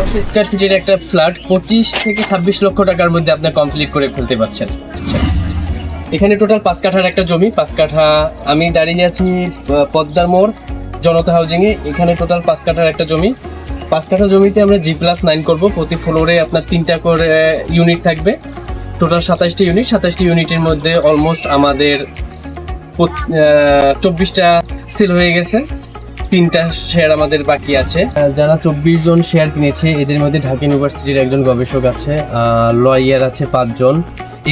বারোশো স্কোয়ার ফিটের একটা ফ্ল্যাট পঁচিশ থেকে ছাব্বিশ লক্ষ টাকার মধ্যে আপনি কমপ্লিট করে ফেলতে পারছেন। আচ্ছা। এখানে টোটাল পাঁচ কাঠার একটা জমি, পাঁচ কাঠা। আমি দাঁড়িয়ে আছি পদ্মার মোড়, জনতা হাউজিংয়ে এখানে টোটাল পাঁচ কাঠার একটা জমি। পাঁচ কাঠা জমিতে আমরা জি প্লাস নাইন করব। প্রতি ফ্লোরে আপনার তিনটা করে ইউনিট থাকবে। টোটাল সাতাশটি ইউনিট সাতাশটি ইউনিটের মধ্যে অলমোস্ট আমাদের চব্বিশটা সেল হয়ে গেছে। তিনটা শেয়ার আমাদের বাকি আছে। যারা চব্বিশ জন শেয়ার কিনেছে, এদের মধ্যে ঢাকা ইউনিভার্সিটির একজন গবেষক আছে লয়ার আছে পাঁচজন।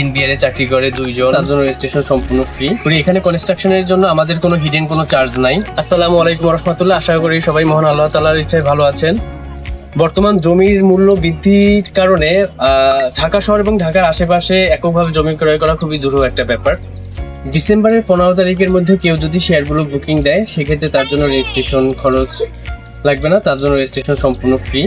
এনবিআর এ চাকরি করে দুইজন। তার জন্য রেজিস্ট্রেশন সম্পূর্ণ ফ্রি এখানে কনস্ট্রাকশনের জন্য আমাদের কোনো হিডেন কোনো চার্জ নাই। আসসালামু আলাইকুম রহমতুল্লাহ। আশা করি সবাই মহান আল্লাহ তালার ইচ্ছায় ভালো আছেন। বর্তমান জমির মূল্য বৃদ্ধির কারণে ঢাকা শহর এবং ঢাকার আশেপাশে এককভাবে জমি ক্রয় করা খুবই দুরূহ একটা ব্যাপার। ডিসেম্বরের পনেরো তারিখের মধ্যে কেউ যদি শেয়ারগুলো বুকিং দেয়, সেক্ষেত্রে তার জন্য রেজিস্ট্রেশন খরচ লাগবে না, তার জন্য রেজিস্ট্রেশন সম্পূর্ণ ফ্রি।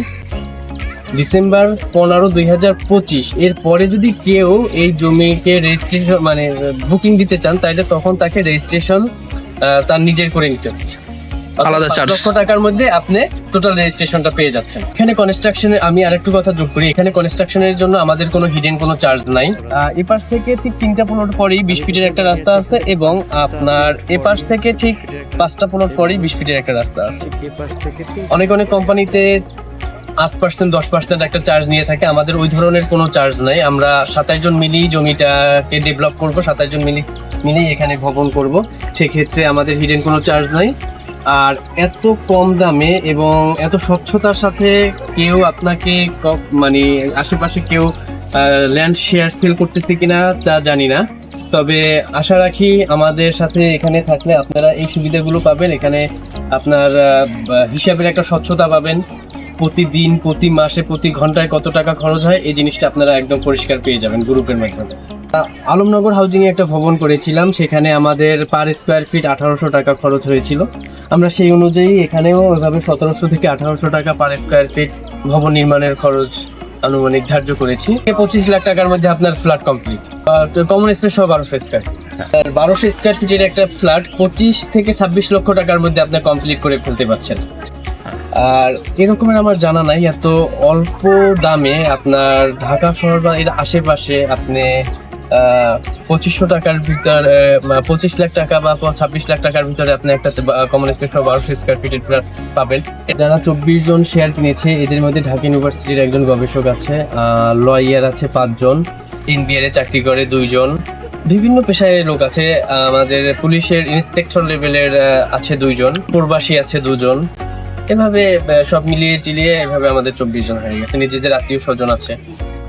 ডিসেম্বর পনেরো দুই হাজার পঁচিশ, এর পরে যদি কেউ এই জমিকে রেজিস্ট্রেশন মানে বুকিং দিতে চান তাহলে তখন তাকে রেজিস্ট্রেশন তার নিজের করে নিতে হচ্ছে। আলাদা charge। লক্ষ টাকার মধ্যে আপনি টোটাল রেজিস্ট্রেশনটা পেয়ে যাচ্ছেন। এখানে কনস্ট্রাকশনে আমি আরেকটু কথা যোগ করি। এখানে কনস্ট্রাকশনের জন্য আমাদের কোনো হিডেন কোনো চার্জ নাই। আহ, এ পাশ থেকে ঠিক তিনটা প্লট পরেই বিশ ফিটের একটা রাস্তা আছে এবং আপনার এ পাশ থেকে ঠিক পাঁচটা প্লট পরেই বিশ ফিটের একটা রাস্তা আছে। অনেক অনেক কোম্পানিতে আট পার্সেন্ট দশ পার্সেন্ট একটা চার্জ নিয়ে থাকে। আমাদের ওই ধরনের কোনো চার্জ নাই। আমরা সাতাশ জন মিলেই জমিটাকে ডেভেলপ করব সাতাশ জন মিলি মিলেই এখানে ভবন করব। সেক্ষেত্রে আমাদের হিডেন কোনো চার্জ নাই। আর এত কম দামে এবং এত স্বচ্ছতার সাথে কেউ আপনাকে মানে আশেপাশে কেউ ল্যান্ড শেয়ার সেল করতেছে কিনা তা জানি না। তবে আশা রাখি আমাদের সাথে এখানে থাকলে আপনারা এই সুবিধাগুলো পাবেন। এখানে আপনার হিসাবের একটা স্বচ্ছতা পাবেন। প্রতিদিন, প্রতি মাসে, প্রতি ঘন্টায় কত টাকা খরচ হয়, এই জিনিসটা আপনারা একদম পরিষ্কার পেয়ে যাবেন গ্রুপের মাধ্যমে। আলমনগর হাউজিং এ একটা ভবন করেছিলাম, সেখানে আমাদের পার স্কোয়ার ফিট আঠারোশো টাকা খরচ হয়েছিল। আমরা সেই অনুযায়ী এখানেও ওইভাবে সতেরোশো থেকে আঠারোশো টাকা পার স্কোয়ার ফিট ভবন নির্মাণের খরচ আনুমানিক ধার্য করেছি। পঁচিশ লাখ টাকার মধ্যে আপনার ফ্ল্যাট কমপ্লিট কমন স্পেস সহ বারোশো স্কোয়ার বারোশো স্কোয়ার ফিটের একটা ফ্ল্যাট পঁচিশ থেকে ছাব্বিশ লক্ষ টাকার মধ্যে আপনি কমপ্লিট করে ফেলতে পারছেন। আর এরকমের আমার জানা নাই, এত অল্প দামে আপনার ঢাকা শহর বা এর আশেপাশে আপনি পঁচিশশো টাকার ভিতর পঁচিশ লাখ টাকা বা ছাব্বিশ লাখ টাকার ভিতরে আপনি একটা কমন স্পেস বারোশো স্কোয়ার ফিটের ফ্ল্যাট পাবেন। যারা চব্বিশ জন শেয়ার কিনেছে, এদের মধ্যে ঢাকা ইউনিভার্সিটির একজন গবেষক আছে লয়ার আছে পাঁচজন এনবিআর চাকরি করে দুইজন। বিভিন্ন পেশায় লোক আছে আমাদের পুলিশের ইন্সপেক্টর লেভেলের আছে দুইজন, প্রবাসী আছে দুজন। এভাবে সব মিলিয়ে টিলিয়ে এভাবে আমাদের চব্বিশ জন হয়ে গেছে, নিজেদের আত্মীয় স্বজন আছে।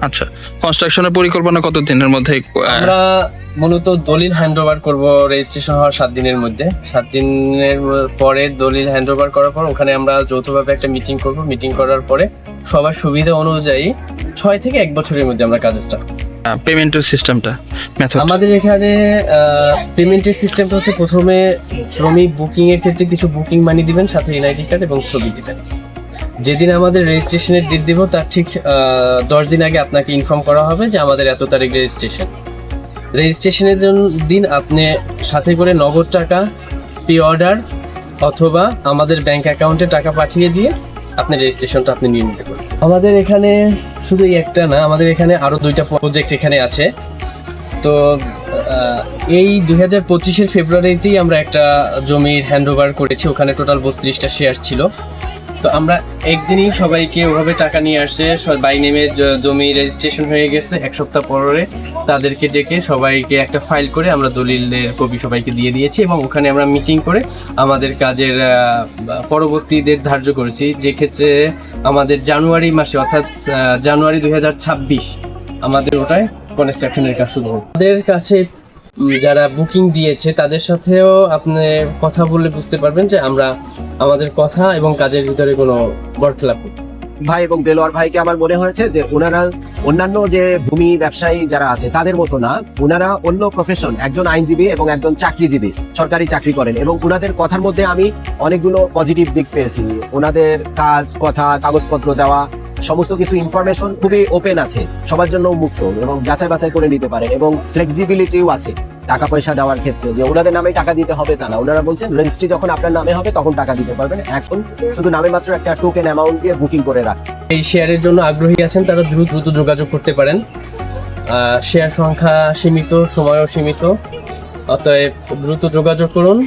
আচ্ছা কনস্ট্রাকশনের পরিকল্পনা কত দিনের মধ্যে আমরা মূলত দলিল হ্যান্ড ওভার করব রেজিস্ট্রেশন হওয়ার সাত দিনের মধ্যে। সাত দিনের পরে দলিল হ্যান্ড ওভার করার পর ওখানে আমরা যৌথভাবে একটা মিটিং করব। মিটিং করার পরে সবার সুবিধা অনুযায়ী ছয় থেকে এক বছরের মধ্যে আমরা কাজ স্টার্ট পেমেন্টের সিস্টেমটা মেথড আমাদের এখানে পেমেন্টের সিস্টেমটা হচ্ছে প্রথমে শ্রমিক বুকিং এর ক্ষেত্রে কিছু বুকিং মানি দিবেন সাথে এনআইডি কার্ড এবং ছবি দিবেন। যেদিন আমাদের রেজিস্ট্রেশনের ডেট দিব, তার ঠিক দশ দিন আগে আপনাকে ইনফর্ম করা হবে যে আমাদের এত তারিখ রেজিস্ট্রেশন। রেজিস্ট্রেশনের জন্য দিন আপনি সাথে করে নগদ টাকা পে অর্ডার অথবা আমাদের ব্যাংক অ্যাকাউন্টে টাকা পাঠিয়ে দিয়ে আপনি রেজিস্ট্রেশনটা আপনি নিয়ে নিতে পারেন। আমাদের এখানে শুধু এই একটা না, আমাদের এখানে আরও দুইটা প্রজেক্ট এখানে আছে। তো এই দুই হাজার পঁচিশের ফেব্রুয়ারিতেই আমরা একটা জমির হ্যান্ড ওভার করেছি, ওখানে টোটাল বত্রিশটা শেয়ার ছিল। তো আমরা একদিনই সবাইকে ওভাবে টাকা নিয়ে আসে বাই নেমে জমি রেজিস্ট্রেশন হয়ে গেছে, এক সপ্তাহ পরে তাদেরকে ডেকে সবাইকে একটা ফাইল করে আমরা দলিলের কপি সবাইকে দিয়ে দিয়েছি এবং ওখানে আমরা মিটিং করে আমাদের কাজের পরবর্তীদের ধার্য করেছি। যে ক্ষেত্রে আমাদের জানুয়ারি মাসে, অর্থাৎ জানুয়ারি দুই হাজার ছাব্বিশ আমাদের ওটায় কনস্ট্রাকশনের কাজ শুরু আমাদের কাছে যারা বুকিং দিয়েছে, তাদের সাথেও আপনি কথা বললে বুঝতে পারবেন যে আমরা আমাদের কথা এবং কাজের ভিতরে কোনো বরখেলাপ। ভাই এবং দেলোয়ার ভাইকে আমার মনে হয়েছে যে ওনারা অন্যান্য যে ভূমি ব্যবসায়ী যারা আছে, তাদের মতো না ওনারা অন্য প্রফেশন একজন আইনজীবী এবং একজন চাকরিজীবী, সরকারি চাকরি করেন এবং ওনাদের কথার মধ্যে আমি অনেকগুলো পজিটিভ দিক পেয়েছি ওনাদের কাজ, কথা, কাগজপত্র দেওয়া সমস্ত কিছু ইনফরমেশন খুবই ওপেন আছে, সবার জন্য মুক্ত এবং যাচাই বাছাই করে নিতে পারেন এবং ফ্লেক্সিবিলিটিও আছে টাকা পয়সা দেওয়ার ক্ষেত্রে, যে ওনাদের নামে টাকা দিতে হবে তা না। ওনারা বলছেন রেজিস্ট্রি যখন আপনার নামে হবে তখন টাকা দিতে পারবেন। এখন শুধু নামে মাত্র একটা টোকেন অ্যামাউন্ট দিয়ে বুকিং করে রাখ এই শেয়ারের জন্য আগ্রহী আছেন তারা দ্রুত দ্রুত যোগাযোগ করতে পারেন। শেয়ার সংখ্যা সীমিত, সময়ও সীমিত। অতএব দ্রুত যোগাযোগ করুন।